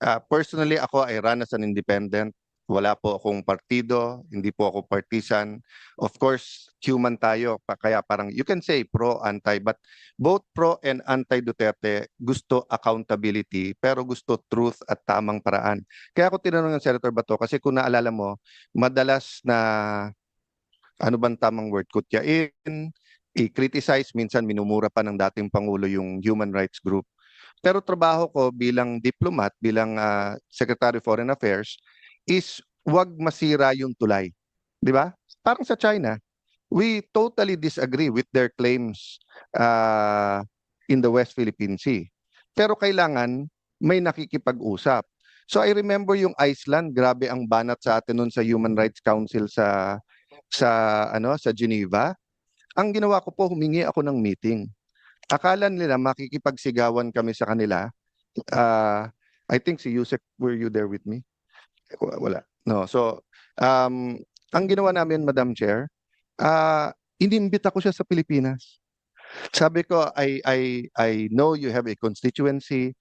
Ah, personally ako I run as an independent. Wala po akong partido, hindi po ako partisan. Of course, human tayo, kaya parang you can say pro, anti, but both pro and anti Duterte gusto accountability, pero gusto truth at tamang paraan. Kaya ako tinanong ng Senator Bato kasi kung naalala mo, madalas na ano bang tamang word, kutyain, i-criticize, minsan minumura pa ng dating Pangulo yung human rights group. Pero trabaho ko bilang diplomat, bilang ah, Secretary Foreign Affairs, is wag masira yung tulay. Di ba? Parang sa China, we totally disagree with their claims uh, in the West Philippine Sea. Pero kailangan may nakikipag-usap. So I remember yung Iceland, grabe ang banat sa atin nun sa Human Rights Council sa sa ano sa Geneva. Ang ginawa ko po, humingi ako ng meeting. Akala nila makikipagsigawan kami sa kanila. Uh, I think si Yusek, were you there with me? Wa- Wala. No. So, um, ang ginawa namin, Madam Chair, ah inimbita ko siya sa Pilipinas. Sabi ko, I, I, I know you have a constituency.